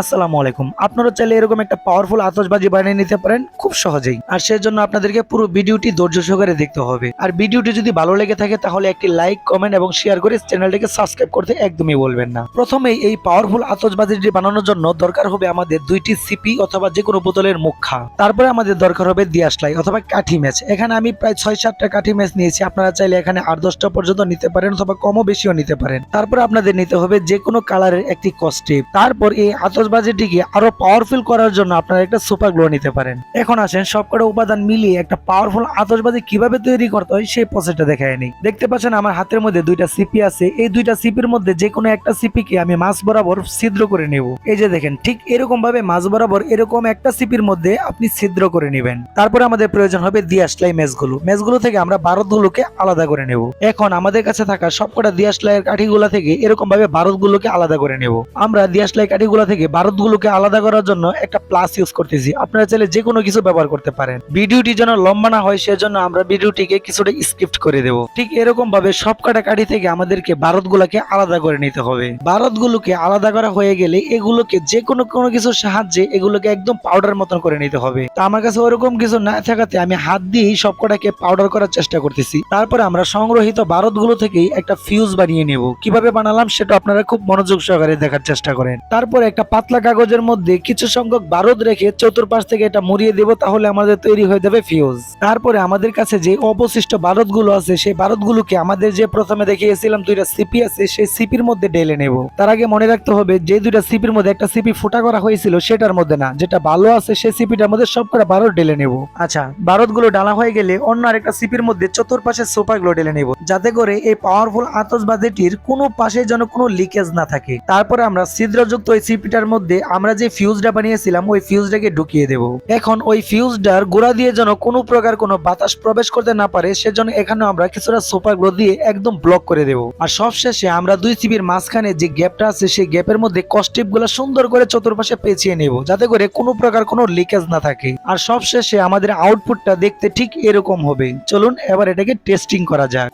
আসসালামু আলাইকুম। আপনারা চাইলে এরকম একটা পাওয়ারফুল আতশবাজি বানিয়ে নিতে পারেন খুব সহজেই। আর সেজন্য আপনাদেরকে পুরো ভিডিওটি ধৈর্য সহকারে দেখতে হবে। আর ভিডিওটি যদি ভালো লেগে থাকে তাহলে একটি লাইক কমেন্ট এবং শেয়ার করে চ্যানেলটিকে সাবস্ক্রাইব করতে একদমই বলবেন না। প্রথমেই এই পাওয়ারফুল আতশবাজিটি বানানোর জন্য দরকার হবে আমাদের দুইটি সিপি অথবা যে কোনো বোতলের মুখা। তারপরে আমাদের দরকার হবে দিয়াশলাই অথবা কাঠি ম্যাচ। এখানে আমি প্রায় ছয় সাতটা কাঠি ম্যাচ নিয়েছি। আপনারা চাইলে এখানে আট দশটা পর্যন্ত নিতে পারেন অথবা কমও বেশিও নিতে পারেন। তারপরে আপনাদের নিতে হবে যে কোনো কালারের একটি কস্টেপ তারপর এই আতশবাজিটিকে আরও পাওয়ারফুল করার জন্য আপনারা একটা সুপার গ্লো নিতে পারেন। এখন আসেন সবকটা উপাদান মিলিয়ে একটা পাওয়ারফুল আতশবাজি কীভাবে তৈরি করতে হয় সেই প্রসেসটা দেখায় নিই। দেখতে পাচ্ছেন আমার হাতের মধ্যে দুইটা সিপি আছে। এই দুইটা সিপির মধ্যে যে কোনো একটা সিপিকে আমি মাছ বরাবর ছিদ্র করে নেব। এই যে দেখেন, ঠিক এরকম ভাবে মাছ বরাবর এরকম একটা সিপির মধ্যে আপনি ছিদ্র করে নেবেন। তারপরে আমাদের প্রয়োজন হবে দিয়াশলাই মেজগুলো। মেজগুলো থেকে আমরা বারদগুলোকে আলাদা করে নেব। এখন আমাদের কাছে থাকা সবকটা দিয়াশলাইয়ের কাঠিগুলা থেকে এরকম ভাবে বারদগুলোকে আলাদা করে নেব। আমরা দিয়াশলাই কাঠিগুলা থেকে বারদগুলোকে আলাদা করার জন্য একটা প্লাস ইউজ করতেছি। আপনারা চাইলে যে কোনো কিছু ব্যবহার করতে পারেন। ভিডিওটি যেন লম্বা না হয়, সেজন্য আমরা ভিডিওটিকে কিছুটা স্কিপ্ট করে দেব। ঠিক এরকম ভাবে সবকটা কাঠি থেকে আমাদেরকে বারদগুলোকে আলাদা করে নিতে হবে। বারদগুলোকে আলাদা করা হয়ে গেলে এগুলোকে যে কোনো কোনো কিছুর সাহায্যে এগুলোকে একদম পাউডার মতন করে নিতে হবে। তা আমার কাছে ওরকম কিছু না থাকাতে আমি হাত দিয়েই সবকটাকে পাউডার করার চেষ্টা করতেছি। তারপরে আমরা সংগ্রহিত বারদগুলো থেকেই একটা ফিউজ বানিয়ে নেব। কীভাবে বানালাম সেটা আপনারা খুব মনোযোগ সহকারে দেখার চেষ্টা করেন। তারপরে একটা পাতলা কাগজের মধ্যে কিছু সংখ্যক বারদ রেখে চতুর্পাশ থেকে এটা মুড়িয়ে দেব, তাহলে আমাদের তৈরি হয়ে যাবে ফিউজ তারপরে আমাদের কাছে যে অবশিষ্ট বারদগুলো আছে, সেই বারদগুলোকে আমাদের যে প্রথমে দেখিয়েছিলাম দুইটা সিপি আছে, সেই সিপির মধ্যে ঢেলে নেব। তার আগে মনে রাখতে হবে, যে দুইটা সিপির মধ্যে একটা সিপি ফুটা করা হয়েছিল, সেটার মধ্যে না, যেটা ভালো আছে, সেই সিপিটার মধ্যে সব করে বারদ ঢেলে নেব। আচ্ছা বারদগুলো ডালা হয়ে গেলে অন্য আরেকটা সিপির মধ্যে চতুর্পাশে সোপাগুলো ঢেলে নেব, যাতে করে এই পাওয়ারফুল আতসবাজিটির কোনো পাশে যেন কোনো লিকেজ না থাকে। তারপরে আমরা ছিদ্রযুক্ত ওই সিপিটার মধ্যে আমরা যে ফিউজটা বানিয়েছিলাম, ওই ফিউজটাকে ঢুকিয়ে দেব। এখন ওই ফিউজটার গোড়া দিয়ে যেন কোনো প্রকার কোনো বাতাস প্রবেশ করতে না পারে, সেজন্য এখানে আমরা কিছুটা সোপাগুলো দিয়ে একদম ব্লক করে দেব। আর সবশেষে আমরা দুই সিপির মাঝখানে যে গ্যাপটা আছে, সেই গ্যাপের মধ্যে কস্টিপগুলো সুন্দর করে চতুর্পাশে পেঁচিয়ে নেব, যাতে করে কোনো প্রকার কোনো লিকেজ না থাকে। আর সবশেষে আমাদের আউটপুটটা দেখতে ঠিক এরকম হবে। চলুন এবার এটাকে টেস্টিং করা যাক।